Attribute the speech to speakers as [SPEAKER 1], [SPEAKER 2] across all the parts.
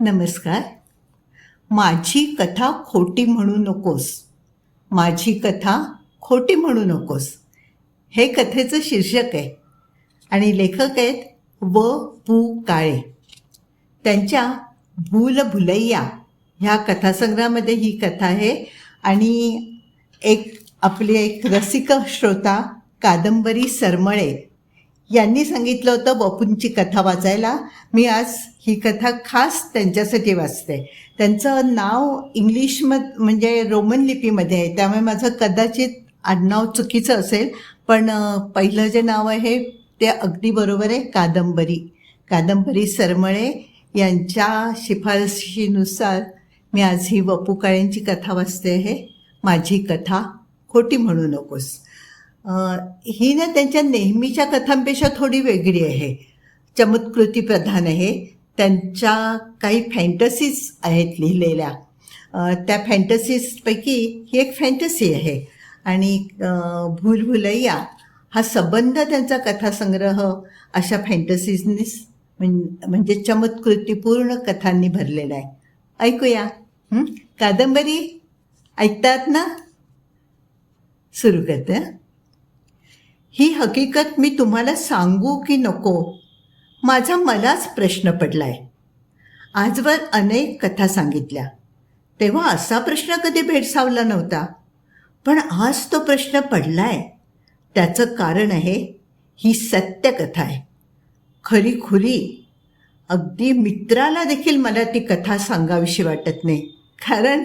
[SPEAKER 1] नमस्कार. माझी कथा खोटी म्हणू नकोस. माझी कथा खोटी म्हणू नकोस. हे कथेचं शीर्षक आहे आणि लेखक आहेत व पु काळे. त्यांच्या भूल भुलैया ह्या कथासंग्रहामध्ये ही कथा आहे आणि एक आपले एक रसिक श्रोता कादंबरी सरमळे यांनी सांगितलं होतं बापूंची कथा वाचायला. मी आज ही कथा खास त्यांच्यासाठी वाचते. त्यांचं नाव इंग्लिशमध म्हणजे रोमन लिपीमध्ये आहे. त्यामुळे माझं कदाचित आडनाव चुकीचं असेल पण पहिलं जे नाव आहे ते अगदी बरोबर आहे कादंबरी. कादंबरी सरमळे यांच्या शिफारशीनुसार मी आज ही वपू काळेंची कथा वाचते आहे. माझी कथा खोटी म्हणू नकोस. ही ना त्यांच्या नेहमीच्या कथांपेक्षा थोडी वेगळी आहे. चमत्कृती प्रधान आहे. त्यांच्या काही फॅन्टसीज आहेत लिहिलेल्या. त्या फॅन्टसीजपैकी ही एक फॅन्टसी आहे. आणि भूलभुलैया हा संबंध त्यांचा कथासंग्रह अशा फॅन्टसीजनीच म्हणजे चमत्कृतीपूर्ण कथांनी भरलेला आहे. ऐकूया. कादंबरी ऐकतात ना? सुरू करते. ही हकीकत मी तुम्हाला सांगू की नको? माझा मलाच प्रश्न पडलाय. आजवर अनेक कथा सांगितल्या. तेव्हा असा प्रश्न कधी भेडसावला नव्हता. पण आज तो प्रश्न पडलाय. त्याचं कारण आहे ही सत्य कथा आहे. खरी खुरी अगदी मित्राला देखील मला ती कथा सांगावीशी वाटत नाही. कारण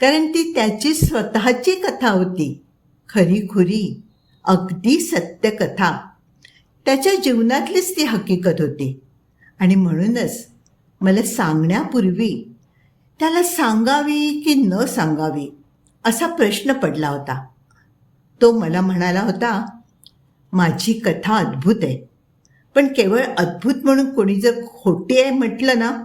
[SPEAKER 1] कारण ती त्याची स्वतःची कथा होती. खरी खुरी अगदी सत्यकथा. त्याच्या जीवनातलीच ती हकीकत होती. आणि म्हणूनच मला सांगण्यापूर्वी त्याला सांगावी की न सांगावी असा प्रश्न पडला होता. तो मला म्हणाला होता माझी कथा अद्भुत आहे. पण केवळ अद्भुत म्हणून कोणी जर खोटी आहे म्हटलं ना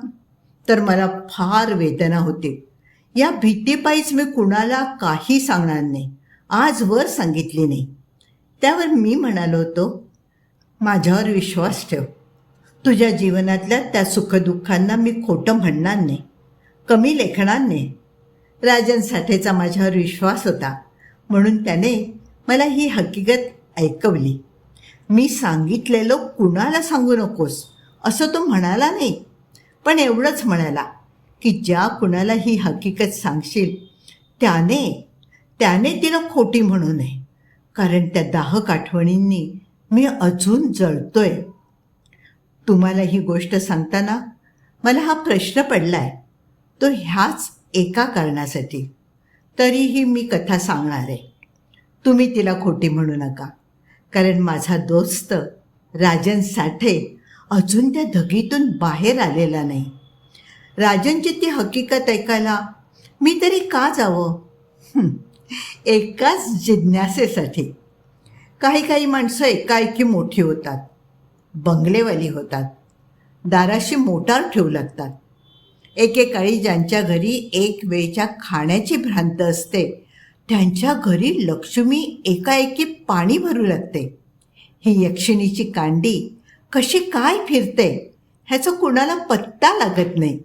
[SPEAKER 1] तर मला फार वेदना होते. या भीतीपायीच मी कुणाला काही सांगणार नाही. आजवर सांगितली नाही. त्यावर मी म्हणालो होतो माझ्यावर विश्वास ठेव. तुझ्या जीवनातल्या त्या सुखदुःखांना मी खोटं म्हणणार नाही कमी लेखणार नाही. राजन साठेचा माझ्यावर विश्वास होता म्हणून त्याने मला ही हकीकत ऐकवली. मी सांगितलेलं कुणाला सांगू नकोस असं तो म्हणाला नाही. पण एवढंच म्हणाला की ज्या कुणाला ही हकीकत सांगशील त्याने त्याने तिला खोटी म्हणू नये. कारण त्या दाहक आठवणींनी मी अजून जळतोय. तुम्हाला ही गोष्ट सांगताना मला हा प्रश्न पडलाय. तो ह्याच एका कारणासाठी. तरीही मी कथा सांगणार आहे. तुम्ही तिला खोटी म्हणू नका. कारण माझा दोस्त राजन साठे अजून त्या धगीतून बाहेर आलेला नाही. राजनची ती हकीकत ऐकायला मी तरी का जावं? एकाच जिज्ञासेसाठी. काही काही माणसं एकाएकी मोठी होतात बंगलेवाली होतात दाराशी मोटार ठेवू लागतात. एकेकाळी ज्यांच्या घरी एक वेळच्या खाण्याची भ्रांत असते त्यांच्या घरी लक्ष्मी एकाएकी पाणी भरू लागते. ही यक्षिणीची कांडी कशी काय फिरते ह्याचा कुणाला पत्ता लागत नाही.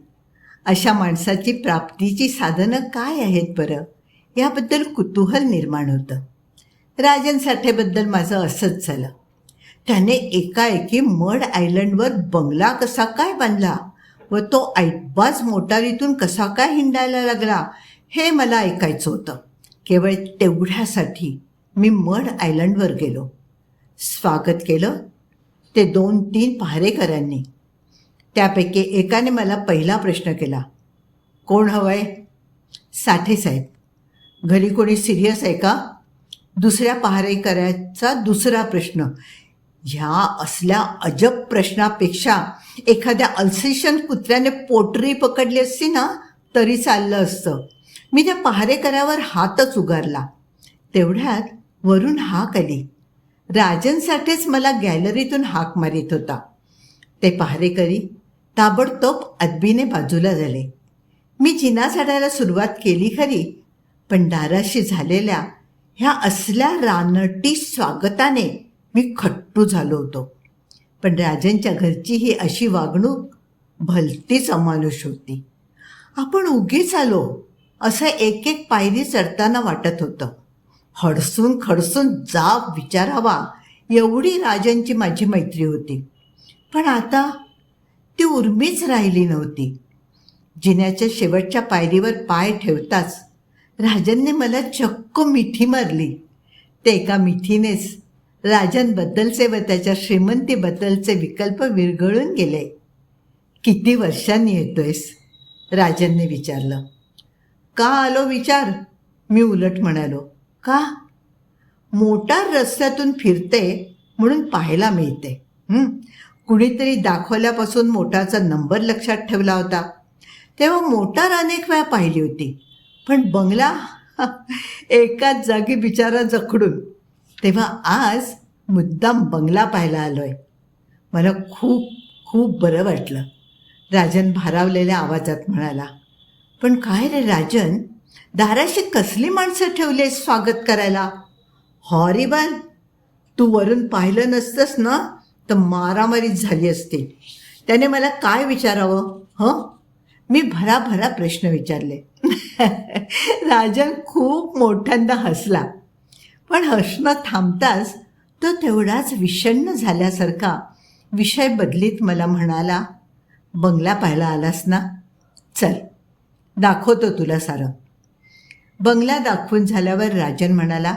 [SPEAKER 1] अशा माणसाची प्राप्तीची साधनं काय आहेत बरं? याबद्दल कुतूहल निर्माण होतं. राजन साठेबद्दल माझं असंच झालं. त्याने एकाएकी मड आयलंडवर बंगला कसा काय बांधला व तो ऐटबाज मोटारीतून कसा काय हिंडायला लागला हे मला ऐकायचं होतं. केवळ तेवढ्यासाठी मी मड आयलंडवर गेलो. स्वागत केलं ते दोन तीन पहारेकरांनी त्यापैकी एकाने मला पहिला प्रश्न केला कोण हवंय? साठे साहेब घरी कोणी सिरियस आहे का? दुसऱ्या पहारेकऱ्याचा दुसरा प्रश्न. ह्या असल्या अजब प्रश्नापेक्षा एखाद्या अल्सेशन कुत्र्याने पोटरी पकडली असती ना तरी चाललं असतं. मी त्या पहारेकऱ्यावर हातच उगारला. तेवढ्यात वरून हाक आली. राजनसाठीच मला गॅलरीतून हाक मारित होता. ते पहारेकरी ताबडतोब अदबीने बाजूला झाले. मी जिना झाडायला सुरुवात केली खरी पण दाराशी झालेल्या ह्या असल्या रानटी स्वागताने मी खट्टू झालो होतो. पण राजांच्या घरची ही अशी वागणूक भलतीच अमानुष होती. आपण उगीच आलो असं एक एक पायरी चढताना वाटत होतं. हडसून खडसून जाब विचारावा एवढी राजांची माझी मैत्री होती. पण आता ती उर्मीच राहिली नव्हती. जिन्याच्या शेवटच्या पायरीवर पाय ठेवताच राजनने मला चक्क मिठी मारली. ते एका मिठीनेच राजनबद्दलचे व त्याच्या श्रीमंतीबद्दलचे विकल्प विरघळून गेले. किती वर्षांनी येतोयस? राजनने विचारलं. का आलो विचार? मी उलट म्हणालो. का? मोटार रस्त्यातून फिरते म्हणून पाहायला मिळते. कुणीतरी दाखवल्यापासून मोटारचा नंबर लक्षात ठेवला होता. तेव्हा मोटार अनेक वेळा पाहिली होती. पण बंगला एकाच जागी बिचारा जखडून. तेव्हा आज मुद्दाम बंगला पाहायला आलो आहे मला खूप खूप बरं वाटलं. राजन भारावलेल्या आवाजात म्हणाला पण काय रे राजन? दाराशी कसली माणसं ठेवली स्वागत करायला? हॉरिबल तू वरून पाहिलं नसतंस ना? तर मारामारी झाली असती. त्याने मला काय विचारावं हं? मी भराभरा प्रश्न विचारले. राजन खूप मोठ्यांदा हसला. पण हसणं थांबताच तो तेवढाच विषण्ण झाल्यासारखा विषय बदलीत मला म्हणाला बंगला पाहायला आलास ना? चल दाखवतो तुला सारं. बंगला दाखवून झाल्यावर राजन म्हणाला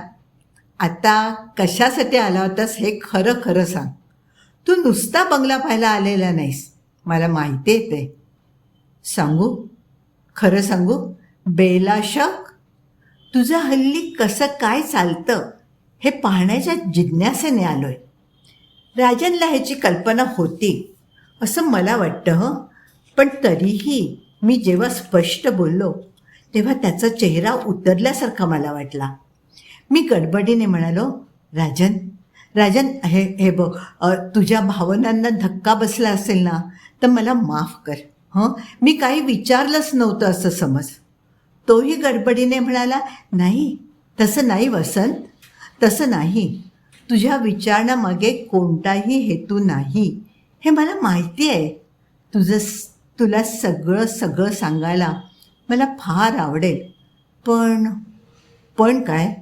[SPEAKER 1] आता कशासाठी आला होतास हे खरं खरं सांग. तू नुसता बंगला पाहायला आलेला नाहीस. मला माहिती आहे ते. सांगू? खरं सांगू? बेलाशक तुझं हल्ली कसं काय चालतं हे पाहण्याच्या जिज्ञासेने आलोय. राजनला ह्याची कल्पना होती असं मला वाटतं हं. पण तरीही मी जेव्हा स्पष्ट बोललो तेव्हा त्याचा चेहरा उतरल्यासारखा मला वाटला. मी गडबडीने म्हणालो राजन राजन हे हे बघ तुझ्या भावनांना धक्का बसला असेल ना तर मला माफ कर हं. मी काही विचारलंच नव्हतं असं समज. तोही गडबडीने म्हणाला नाही तसं नाही वसंत तसं नाही. तुझ्या विचारण्यामागे कोणताही हेतू नाही. हे मला माहिती आहे. तुझं तुला सगळं सगळं सांगायला मला फार आवडेल. पण पण काय?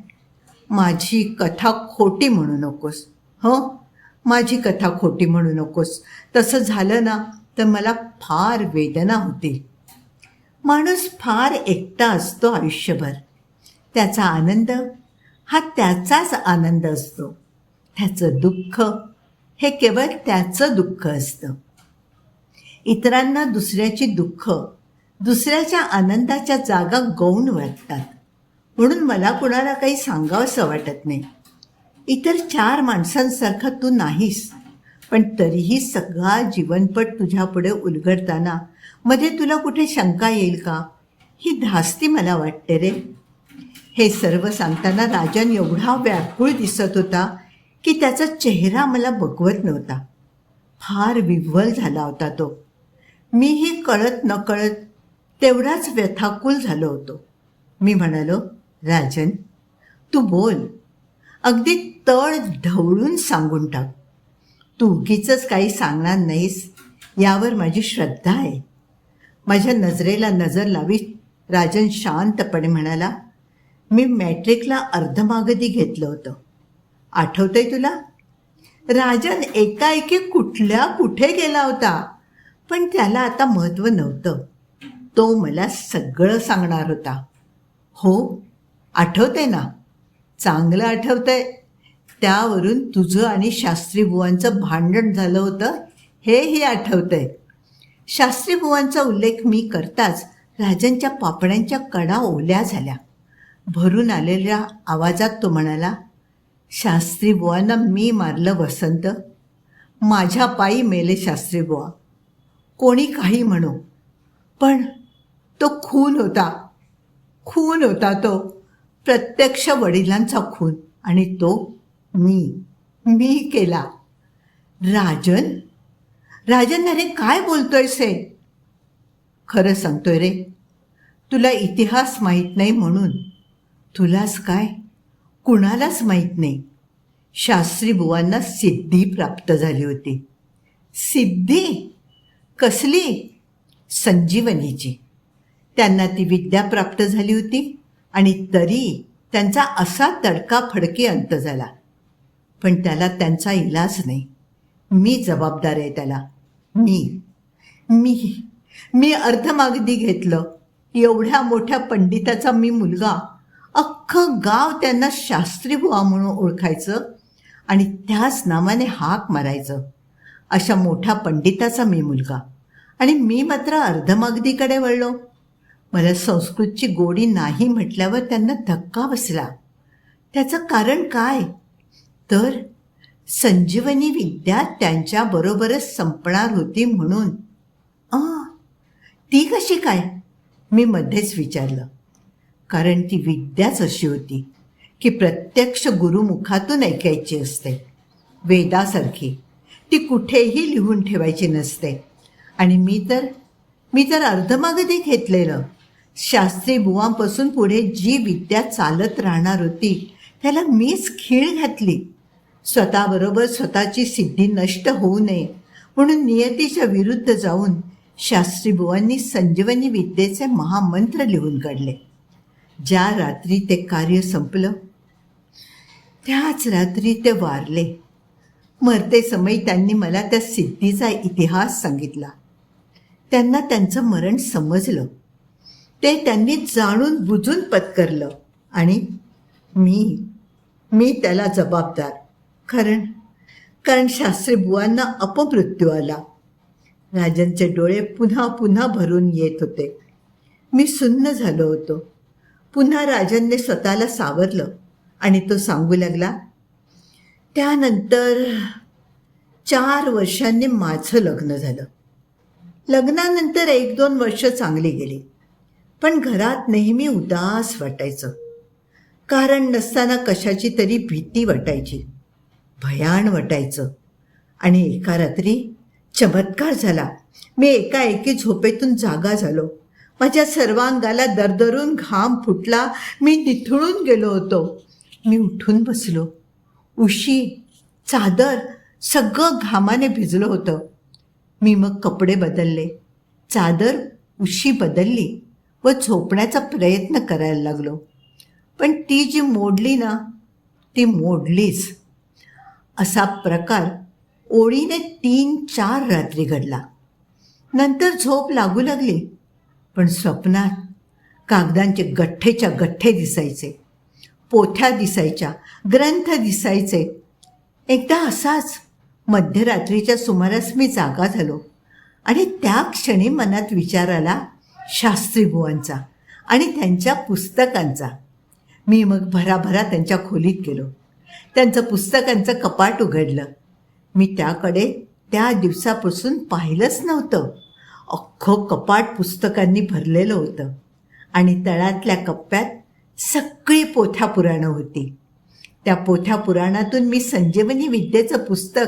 [SPEAKER 1] माझी कथा खोटी म्हणू नकोस. हो? माझी कथा खोटी म्हणू नकोस. तसं झालं ना तर मला फार वेदना होती. माणूस फार एकटा असतो आयुष्यभर. त्याचा आनंद हा त्याचाच आनंद असतो. त्याचं दुःख हे केवळ त्याचं दुःख असतं. इतरांना दुसऱ्याची दुःख दुसऱ्याच्या आनंदाच्या जागा गौण वाटतात. म्हणून मला कुणाला काही सांगावंसं वाटत नाही. इतर चार माणसांसारखा तू नाहीस पण तरीही सगळा जीवनपट तुझ्यापुढे उलगडताना मध्ये तुला कुठे शंका येईल का? ही धास्ती मला वाटते रे. हे सर्व सांगताना राजन एवढा व्याकुळ दिसत होता की त्याचा चेहरा मला बघवत नव्हता. फार विव्वल झाला होता तो. मीही कळत नकळत तेवढाच व्यथाकुल झालो होतो. मी म्हणालो राजन तू बोल. अगदी तळ ढवळून सांगून टाक. तू उगीच काही सांगणार नाहीस. यावर माझी श्रद्धा आहे. माझ्या नजरेला नजर लावी राजन शांतपणे म्हणाला मी मॅट्रिकला अर्धमागधी घेतलं होतं. आठवतंय तुला? राजन एकाएकी कुठल्या कुठे गेला होता? पण त्याला आता महत्त्व नव्हतं. तो मला सगळं सांगणार होता. हो आठवतंय ना? चांगलं आठवतंय. त्यावरून तुझं आणि शास्त्री बुवांचं भांडण झालं होतं हेही आठवतंय. शास्त्री बुवांचा उल्लेख मी करताच राजांच्या पापड्यांच्या कडा ओल्या झाल्या. भरून आलेल्या आवाजात तो म्हणाला शास्त्री बुवांना मी मारलं वसंत. माझ्या पायी मेले शास्त्री बुवा. कोणी काही म्हणू. पण तो खून होता. खून होता तो. प्रत्यक्ष वडिलांचा खून. आणि तो मी. मी केला. राजन राजन अरे काय बोलतोयस हे खरं सांगतोय रे. तुला इतिहास माहीत नाही म्हणून. तुलाच काय? कुणालाच माहीत नाही. शास्त्री बुवांना सिद्धी प्राप्त झाली होती. सिद्धी? कसली? संजीवनीची. त्यांना ती विद्या प्राप्त झाली होती आणि तरी त्यांचा असा तडकाफडकी अंत झाला. पण त्याला त्यांचा इलाज नाही. मी जबाबदार आहे त्याला. मी. मी. मी अर्धमागदी घेतलं. एवढ्या मोठ्या पंडिताचा मी मुलगा. अख्खं गाव त्यांना शास्त्री बुवा म्हणून ओळखायचं आणि त्याच नावाने हाक मारायचं. अशा मोठ्या पंडिताचा मी मुलगा. आणि मी मात्र अर्धमागदीकडे वळलो. मला संस्कृतची गोडी नाही म्हटल्यावर त्यांना धक्का बसला. त्याचं कारण काय? तर संजीवनी विद्या त्यांच्याबरोबरच संपणार होती म्हणून. ती कशी काय? मी मध्येच विचारलं. कारण ती विद्याच अशी होती की प्रत्यक्ष गुरुमुखातून ऐकायची असते. वेदासारखी. ती कुठेही लिहून ठेवायची नसते. आणि मी तर मी तर अर्धमागधी घेतलेलं. शास्त्री बुवांपासून पुढे जी विद्या चालत राहणार होती त्याला मीच खीळ घातली. स्वतःबरोबर स्वतःची सिद्धी नष्ट होऊ नये म्हणून नियतीच्या विरुद्ध जाऊन शास्त्रीबुवांनी संजीवनी विद्येचे महामंत्र लिहून काढले. ज्या रात्री ते कार्य संपलं त्याच रात्री ते वारले. मरते समय त्यांनी मला त्या सिद्धीचा इतिहास सांगितला. त्यांना त्यांचं मरण समजलं. ते त्यांनी जाणून बुजून पत्करलं आणि मी मी त्याला जबाबदार कारण कारण शास्त्री बुवांना अपमृत्यू आला. राजांचे डोळे पुन्हा पुन्हा भरून येत होते. मी सुन्न झालो होतो. पुन्हा राजांनी स्वतःला सावरलं आणि तो सांगू लागला त्यानंतर चार वर्षांनी माझं लग्न झालं. लग्नानंतर एक दोन वर्ष चांगली गेली पण घरात नेहमी उदास वाटायचं. कारण नसताना कशाची तरी भीती वाटायची. भयान वाटायचं. आणि एका रात्री चमत्कार झाला. मी एकाएकी झोपेतून जागा झालो. माझ्या सर्वांगाला दरदरून घाम फुटला. मी निथळून गेलो होतो. मी उठून बसलो. उशी चादर सगळं घामाने भिजलं होतं. मी मग कपडे बदलले. चादर उशी बदलली व झोपण्याचा प्रयत्न करायला लागलो. पण ती जी मोडली ना ती मोडलीच. असा प्रकार ओळीने तीन चार रात्री घडला. नंतर झोप लागू लागली पण स्वप्नात कागदांचे गठ्ठेच्या गठ्ठे दिसायचे पोथ्या दिसायच्या ग्रंथ दिसायचे. एकदा असाच मध्यरात्रीच्या सुमारास मी जागा झालो आणि त्या क्षणी मनात विचार आला शास्त्रीबुवांचा आणि त्यांच्या पुस्तकांचा. मी मग भराभरा त्यांच्या खोलीत गेलो. त्यांचं पुस्तकांचं कपाट उघडलं. मी त्याकडे त्या दिवसापासून पाहिलंच नव्हतं. अख्खं कपाट पुस्तकांनी भरलेलं होतं. आणि तळातल्या कप्प्यात सगळी पोथ्या पुराणं होती. त्या पोथ्या पुराणातून मी संजीवनी विद्येचं पुस्तक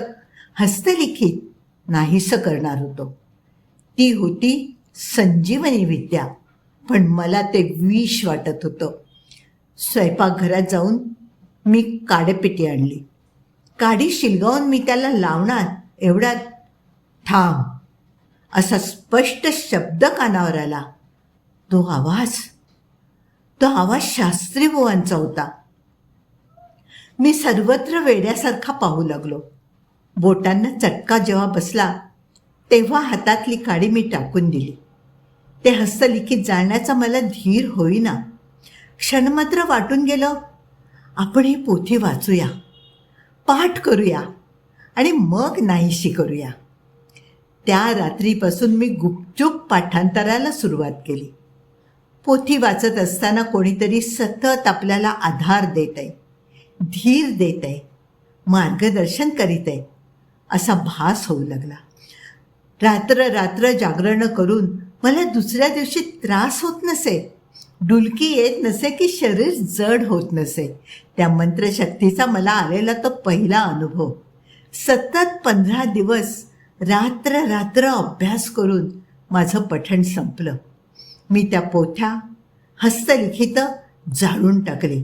[SPEAKER 1] हस्तलिखित नाहीसं करणार होतो. ती होती संजीवनी विद्या. पण मला ते विष वाटत होतं. स्वयंपाकघरात जाऊन मी काडेपेटी आणली. काडी शिलगावून मी त्याला लावणार एवढ्यात ठाम. असा स्पष्ट शब्द कानावर आला. तो आवाज तो आवाज शास्त्री बुवांचा होता. मी सर्वत्र वेड्यासारखा पाहू लागलो. बोटांना चटका जेव्हा बसला तेव्हा हातातली काडी मी टाकून दिली. ते हस्तलिखित जाण्याचा मला धीर होईना. क्षणमात्र वाटून गेलं आपण ही पोथी वाचूया पाठ करूया आणि मग नाहीशी करूया. त्या रात्रीपासून मी गुपचूप पाठांतराला सुरुवात केली. पोथी वाचत असताना कोणीतरी सतत आपल्याला आधार देत आहे धीर देत आहे मार्गदर्शन करीत आहे असा भास होऊ लागला. रात्र रात्र जागरण करून मला दुसऱ्या दिवशी त्रास होत नसे डुलकी येत नसे की शरीर जड होत नसे. त्या मंत्रशक्तीचा मला आलेला तो पहिला अनुभव. सतत पंधरा दिवस रात्र रात्र अभ्यास करून माझं पठण संपलं. मी त्या पोथ्या हस्तलिखित जाळून टाकली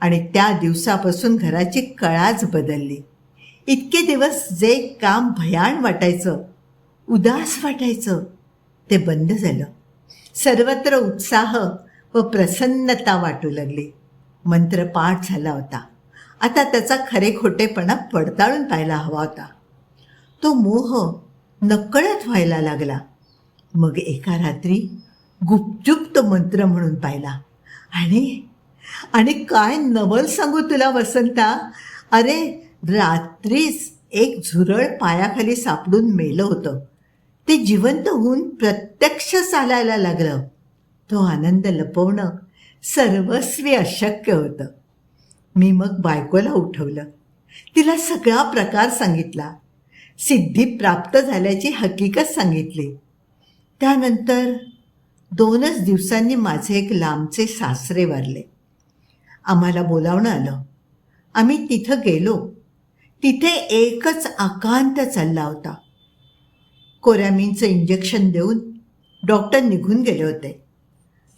[SPEAKER 1] आणि त्या दिवसापासून घराची कळाच बदलली. इतके दिवस जे काम भयान वाटायचं उदास वाटायचं ते बंद झालं. सर्वत्र उत्साह व प्रसन्नता वाटू लागली. मंत्र पाठ झाला होता. आता त्याचा खरे खोटेपणा पडताळून पाहायला हवा होता. तो मोह नकळत व्हायला लागला. मग एका रात्री गुपचूप तो मंत्र म्हणून पाहिला. आणि आणि काय नवल सांगू तुला वसंता? अरे रात्रीच एक झुरळ पायाखाली सापडून मेलं होतं. ते जिवंत होऊन प्रत्यक्ष चालायला लागलं. तो आनंद लपवणं सर्वस्वी अशक्य होतं. मी मग बायकोला उठवलं. तिला सगळा प्रकार सांगितला. सिद्धी प्राप्त झाल्याची हकीकत सांगितली. त्यानंतर दोनच दिवसांनी माझे एक लांबचे सासरे वारले. आम्हाला बोलावणं आलं. आम्ही तिथं गेलो. तिथे एकच आकांत चालला होता. कोरॅमिनचं इंजेक्शन देऊन डॉक्टर निघून गेले होते.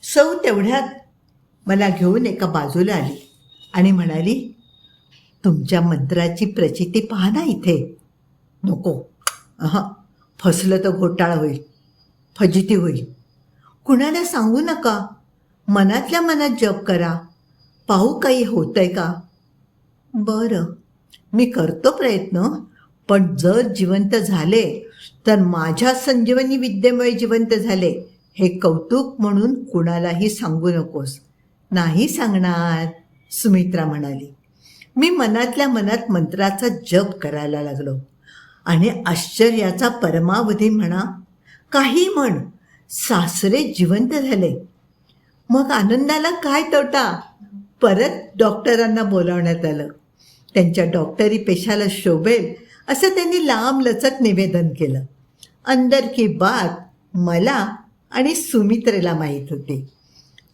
[SPEAKER 1] सौ तेवढ्यात मला घेऊन एका बाजूला आली आणि म्हणाली तुमच्या मंत्राची प्रचिती पहा ना इथे. नको. हां फसलं तर घोटाळा होईल फजिती होईल. कुणाला सांगू नका मनातल्या मनात जप करा. पाहू काही होतंय का? बरं मी करतो प्रयत्न पण जर जिवंत झाले तर माझ्या संजीवनी विद्येमुळे जिवंत झाले. हे कौतुक म्हणून कुणालाही सांगू नकोस. नाही सांगणार सुमित्रा म्हणाली. मी मनातल्या मनात मंत्राचा जप करायला लागलो. आणि आश्चर्याचा परमावधी म्हणा काही म्हण सासरे जिवंत झाले. मग आनंदाला काय तोटा? परत डॉक्टरांना बोलावण्यात आलं. त्यांच्या डॉक्टरी पेशाला शोभेल असं त्यांनी लांब लचक निवेदन केलं. अंदर की बात मला आणि सुमित्रेला माहीत होती.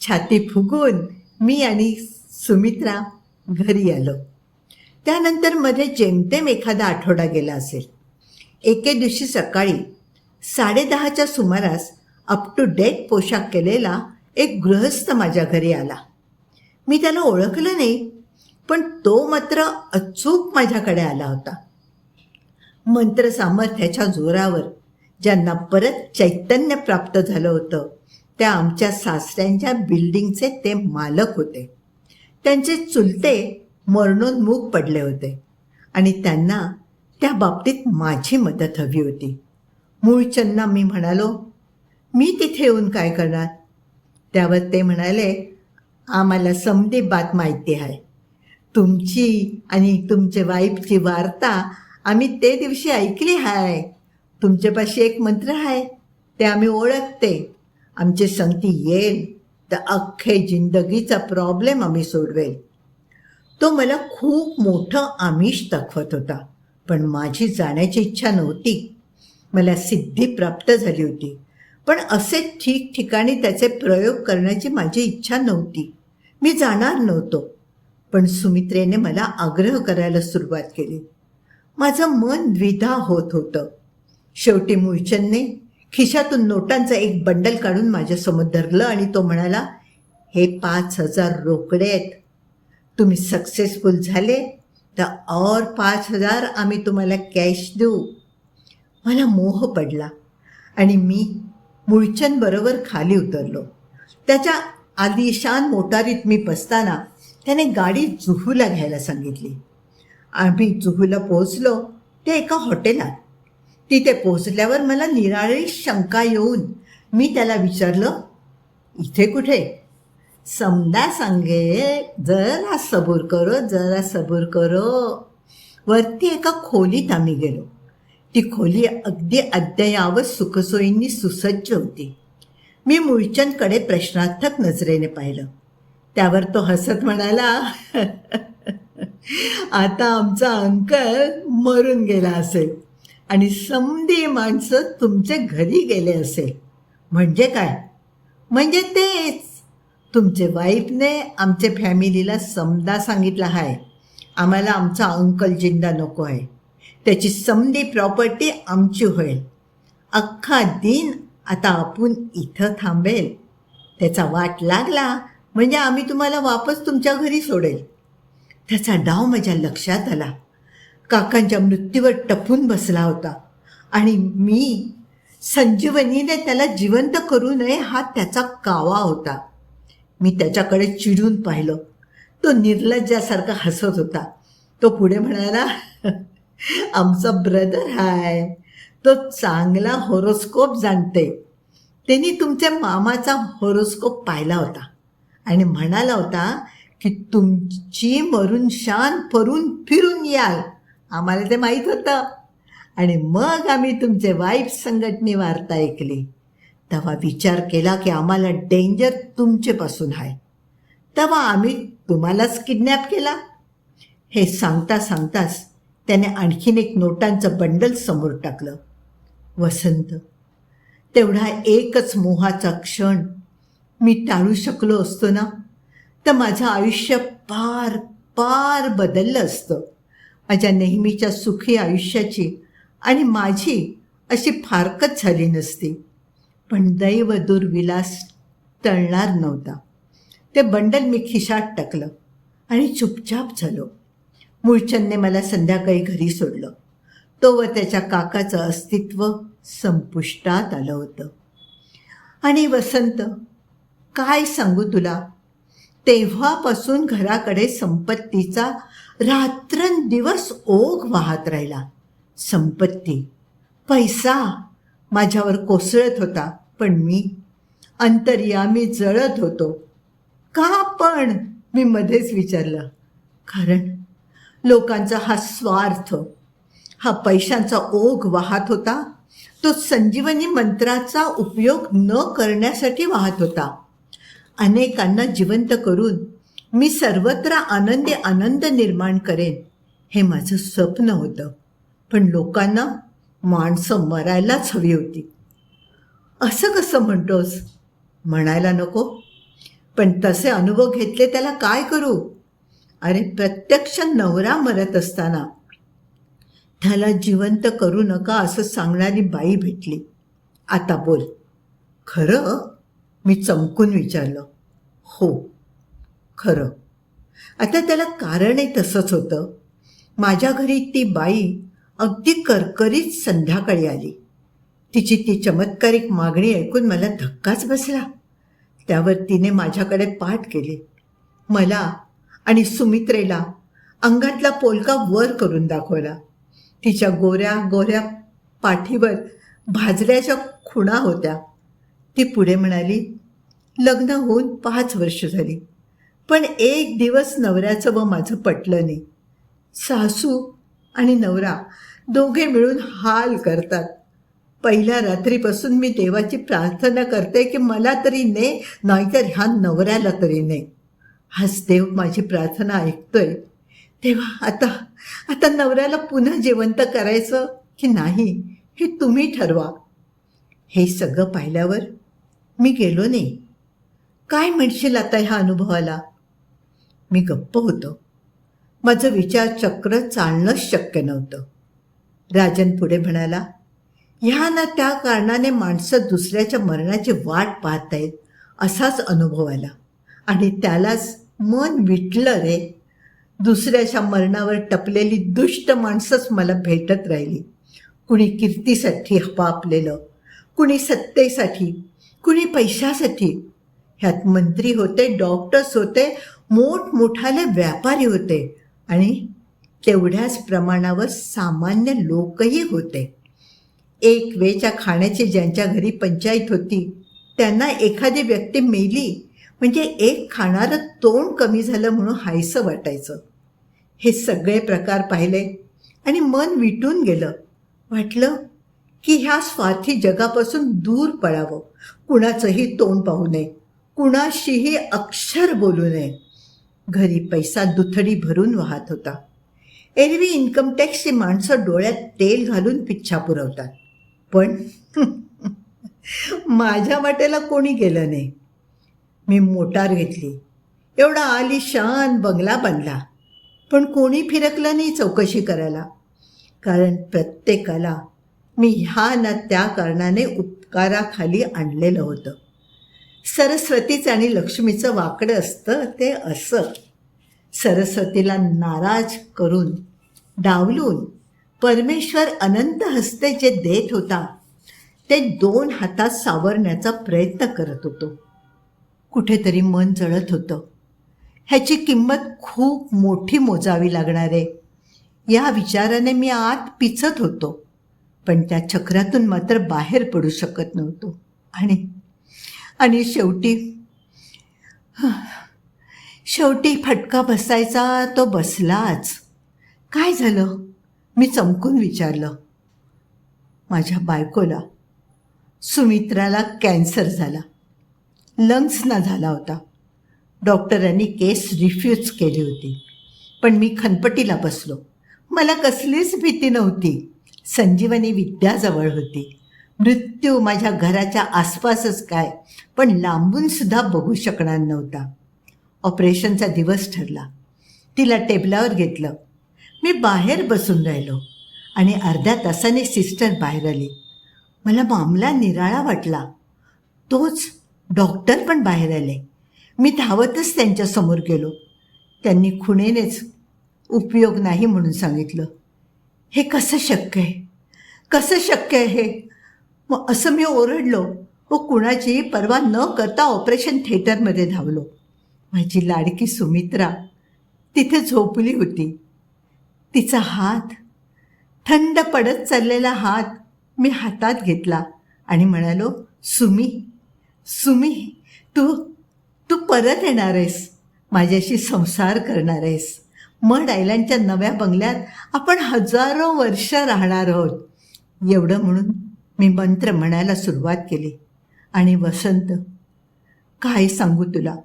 [SPEAKER 1] छाती फुगून मी आणि सुमित्रा घरी आलो. त्यानंतरमध्ये जेमतेम एखादा आठवडा गेला असेल. एके दिवशी सकाळी साडेदहाच्या सुमारास अप टू डेट पोशाख केलेला एक गृहस्थ माझ्या घरी आला. मी त्याला ओळखलं नाही पण तो मात्र अचूक माझ्याकडे आला होता. मंत्र सामर्थ्याच्या जोरावर ज्यांना परत चैतन्य प्राप्त झालं होतं त्या आमच्या सासऱ्यांच्या बिल्डिंगचे ते मालक होते. त्यांचे चुलते मरणोन्मुख पडले होते आणि त्यांना त्या बाबतीत माझी मदत हवी होती. मूळचंदना मी म्हणालो मी तिथे येऊन काय करणार? त्यावर ते म्हणाले आम्हाला समधी बात माहिती आहे. तुमची आणि तुमचे वाईफची वार्ता आम्ही ते दिवशी ऐकली आहे. तुमच्यापाशी एक मंत्र आहे ते आम्ही ओळखते. आमची संगती येईल तर अख्खे जिंदगीचा प्रॉब्लेम आम्ही सोडवेल. तो मला खूप मोठं आमिष दाखवत होता पण माझी जाण्याची इच्छा नव्हती. मला सिद्धी प्राप्त झाली होती पण असे ठिकठिकाणी त्याचे प्रयोग करण्याची माझी इच्छा नव्हती. मी जाणार नव्हतो पण सुमित्रेने मला आग्रह करायला सुरुवात केली. माझं मन द्विधा होत होतं. शेवटी मूळचंदने खिशातून नोटांचं एक बंडल काढून माझ्यासमोर धरलं आणि तो म्हणाला हे पाच हजार रोकडे आहेत. तुम्ही सक्सेसफुल झाले तर और पाच हजार आम्ही तुम्हाला कॅश देऊ. मला मोह पडला आणि मी मूळचंदबरोबर खाली उतरलो. त्याच्या आलिशान मोटारीत मी बसताना त्याने गाडी जुहूला घ्यायला सांगितली. आम्ही जुहूला पोहोचलो ते एका हॉटेलात. तिथे पोहोचल्यावर मला निराळी शंका येऊन मी त्याला विचारलं इथे कुठे? समजा सांगे जरा सबूर करो जरा सबूर करो. वरती एका खोलीत आम्ही गेलो. ती खोली अगदी अद्ययावत सुखसोयींनी सुसज्ज होती. मी मूळचंदकडे प्रश्नार्थक नजरेने पाहिलं. त्यावर तो हसत म्हणाला आता आमचा अंकल मरून गेला असेल. आणि समधी माणसं तुमचे घरी गेले असेल. म्हणजे काय? म्हणजे तेच. तुमचे वाईफने आमच्या फॅमिलीला समदा सांगितलं आहे. आम्हाला आमचा अंकल जिंदा नको आहे. त्याची समधी प्रॉपर्टी आमची होईल. अख्खा दिन आता आपण इथं थांबेल. त्याचा वाट लागला म्हणजे आम्ही तुम्हाला वापस तुमच्या घरी सोडेल. त्याचा डाव माझ्या लक्षात आला. काकांच्या मृत्यूवर टपून बसला होता. आणि मी संजीवनीने त्याला जिवंत करू नये हा त्याचा कावा होता. मी त्याच्याकडे चिडून पाहिलं. तो निर्लज्जासारखा हसत होता. तो पुढे म्हणाला आमचा ब्रदर हाय. तो चांगला होरोस्कोप जाणते. त्यांनी तुमच्या मामाचा होरोस्कोप पाहिला होता. आणि म्हणाला होता की तुमची मरून शान फरून फिरून याल. आम्हाला ते माहीत होतं. आणि मग आम्ही तुमचे वाईफ संघटने वार्ता ऐकली. तेव्हा विचार केला की आम्हाला डेंजर तुमचेपासून आहे. तेव्हा आम्ही तुम्हालाच किडनॅप केला. हे सांगता सांगताच त्याने आणखीन एक नोटांचं बंडल समोर टाकलं. वसंत तेवढा एकच मोहाचा क्षण मी टाळू शकलो असतो ना? तर माझं आयुष्य पार पार बदललं असतं. माझ्या नेहमीच्या सुखी आयुष्याची आणि माझी अशी फारकत झाली नसती. पण दैव दुर्विलास टळणार नव्हता. ते बंडल मी खिशात टाकलं आणि चुपचाप झालो. मूळचंदने मला संध्याकाळी घरी सोडलं. तो व त्याच्या काकाचं अस्तित्व संपुष्टात आलं होतं. आणि वसंत काय सांगू तुला? तेव्हापासून घराकडे संपत्तीचा रात्रंदिवस ओघ वाहत राहिला. संपत्ती पैसा माझ्यावर कोसळत होता पण मी अंतर्यामी जळत होतो. का पण मी मध्येच विचारलं. कारण लोकांचा हा स्वार्थ हा पैशांचा ओघ वाहत होता. तो संजीवनी मंत्राचा उपयोग न करण्यासाठी वाहत होता. अनेकांना जिवंत करून मी सर्वत्र आनंदी आनंद निर्माण करेन हे माझं स्वप्न होतं. पण लोकांना माणसं मरायलाच हवी होती. असं कसं म्हणतोस? म्हणायला नको. पण तसे अनुभव घेतले त्याला काय करू? अरे प्रत्यक्ष नवरा मरत असताना. त्याला जिवंत करू नका असं सांगणारी बाई भेटली. आता बोल. खरं? मी चमकून विचारलं. हो. खरं. आता त्याला कारणही तसंच होतं. माझ्या घरी ती बाई अगदी करकरीत संध्याकाळी आली. तिची ती चमत्कारिक मागणी ऐकून मला धक्काच बसला. त्यावर तिने माझ्याकडे पाठ केली. मला आणि सुमित्रेला अंगातला पोलका वर करून दाखवला. तिच्या गोऱ्या गोऱ्या पाठीवर भाजल्याच्या खुणा होत्या. ती पुढे म्हणाली लग्न होऊन पाच वर्ष झाली. पण एक दिवस नवऱ्याचं व माझं पटलं नाही. सासू आणि नवरा दोघे मिळून हाल करतात. पहिल्या रात्रीपासून मी देवाची प्रार्थना करते की मला तरी ने नाहीतर ह्या नवऱ्याला तरी ने. हाच देव माझी प्रार्थना ऐकतोय. तेव्हा आता आता नवऱ्याला पुन्हा जिवंत करायचं की नाही हे तुम्ही ठरवा. हे सगळं पाहिल्यावर मी गेलो नाही. काय म्हणशील आता ह्या अनुभवाला? मी गप्प होतो. माझं विचार चक्र चालणंच शक्य नव्हतं. राजन पुढे म्हणाला ह्या ना त्या कारणाने माणसं दुसऱ्याच्या मरणाची वाट पाहत आहेत असाच अनुभव आला. आणि त्यालाच मन विटलं रे. दुसऱ्याच्या मरणावर टपलेली दुष्ट माणसंच मला भेटत राहिली. कुणी कीर्तीसाठी पापलेलं कुणी सत्तेसाठी कुणी पैशासाठी. ह्यात मंत्री होते डॉक्टर्स होते मोठमोठाले व्यापारी होते आणि तेवढ्याच प्रमाणावर सामान्य लोकही होते. एक वेळच्या खाण्याची ज्यांच्या घरी पंचायत होती त्यांना एखादी व्यक्ती मेली म्हणजे एक खाणारं तोंड कमी झालं म्हणून हायसं वाटायचं. हे सगळे प्रकार पाहिले आणि मन विटून गेलं. वाटलं की ह्या स्वार्थी जगापासून दूर पळावं. कुणाचंही तोंड पाहू नये. कुणाशीही अक्षर बोलू नये. घरी पैसा दुथडी भरून वाहत होता. एरवी इन्कम टॅक्सची माणसं डोळ्यात तेल घालून पिच्छा पुरवतात. पण माझ्या वाटेला कोणी गेलं नाही. मी मोटार घेतली. एवढा आलिशान बंगला बांधला. पण कोणी फिरकलं नाही चौकशी करायला. कारण प्रत्येकाला मी ह्या ना त्या कारणाने उपकाराखाली आणलेलं होतं. सरस्वतीचं आणि लक्ष्मीचं वाकडं असतं ते असं. सरस्वतीला नाराज करून डावलून परमेश्वर अनंत हस्ते जे देत होता ते दोन हातात सावरण्याचा प्रयत्न करत होतो. कुठेतरी मन जळत होतं. ह्याची किंमत खूप मोठी मोजावी लागणार. आहे या विचाराने मी आत पिचत होतो पण त्या चक्रातून मात्र बाहेर पडू शकत नव्हतो. आणि आणि शेवटी शेवटी फटका बसायचा तो बसलाच. काय झालं? मी चमकून विचारलं. माझ्या बायकोला. सुमित्राला कॅन्सर झाला. लंग्सना झाला होता. डॉक्टरांनी केस रिफ्यूज केली होती. पण मी खनपटीला बसलो. मला कसलीच भीती नव्हती. संजीवनी विद्याजवळ होती. मृत्यू माझ्या घराच्या आसपासच काय? पण लांबून सुद्धा बघू शकणार नव्हता. ऑपरेशनचा दिवस ठरला. तिला टेबलावर घेतलं. मी बाहेर बसून राहिलो आणि अर्ध्या तासाने सिस्टर बाहेर आली. मला मामला निराळा वाटला. तोच डॉक्टर पण बाहेर आले. मी धावतच त्यांच्यासमोर गेलो. त्यांनी खुणेनेच उपयोग नाही म्हणून सांगितलं. हे कसं शक्य आहे? कसं शक्य आहे हे? मग असं मी ओरडलो. व कुणाची पर्वा न करता ऑपरेशन थिएटरमध्ये धावलो. माझी लाडकी सुमित्रा तिथे झोपली होती. तिचा हात थंड पडत चाललेला हात मी हातात घेतला आणि म्हणालो सुमी सुमी तू तू परत येणार आहेस. माझ्याशी संसार करणार आहेस. मड आयलँडच्या नव्या बंगल्यात आपण हजारो वर्ष राहणार आहोत. एवढं म्हणून मी मंत्र म्हणायला सुरुवात केली. आणि वसंत काय सांगू तुला?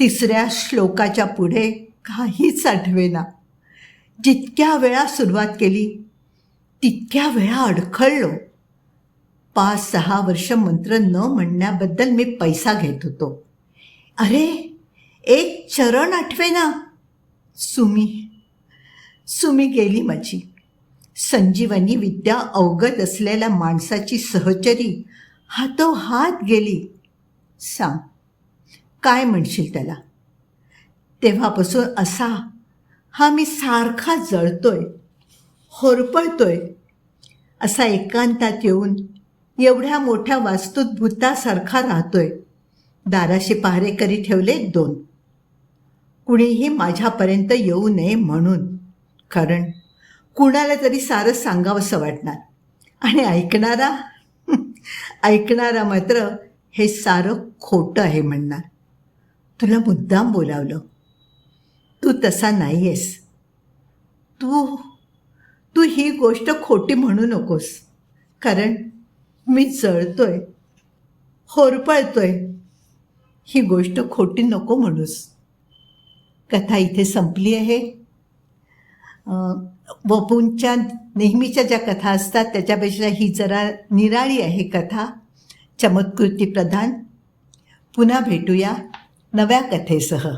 [SPEAKER 1] तिसऱ्या श्लोकाच्या पुढे काहीच आठवेना. जितक्या वेळा सुरुवात केली तितक्या वेळा अडखळलो. पाच सहा वर्ष मंत्र न म्हणण्याबद्दल मी पैसा घेत होतो. अरे एक चरण आठवेना. सुमी सुमी गेली माझी. संजीवनी विद्या अवगत असलेल्या माणसाची सहचरी हातोहात गेली. सांग काय म्हणशील त्याला? तेव्हापासून असा हा मी सारखा जळतोय होरपळतोय असा एकांतात येऊन एवढ्या मोठ्या वास्तूत भूतासारखा राहतोय. दाराशी पहारेकरी ठेवले दोन. कुणीही माझ्यापर्यंत येऊ नये म्हणून कारण कुणाला तरी सारं सांगावंसं वाटणार. आणि ऐकणारा ऐकणारा मात्र हे सारं खोटं आहे म्हणणार. तुला मुद्दाम बोलावलं. तू तसा नाही आहेस तू तू ही गोष्ट खोटी म्हणू नकोस. कारण मी जळतोय होरपळतोय. ही गोष्ट खोटी नको म्हणूस. कथा इथे संपली आहे. वपूंच्या नेहमीच्या ज्या कथा असतात त्याच्यापेक्षा ही जरा निराळी आहे कथा. चमत्कृती प्रधान. पुन्हा भेटूया नव्या कथेसह.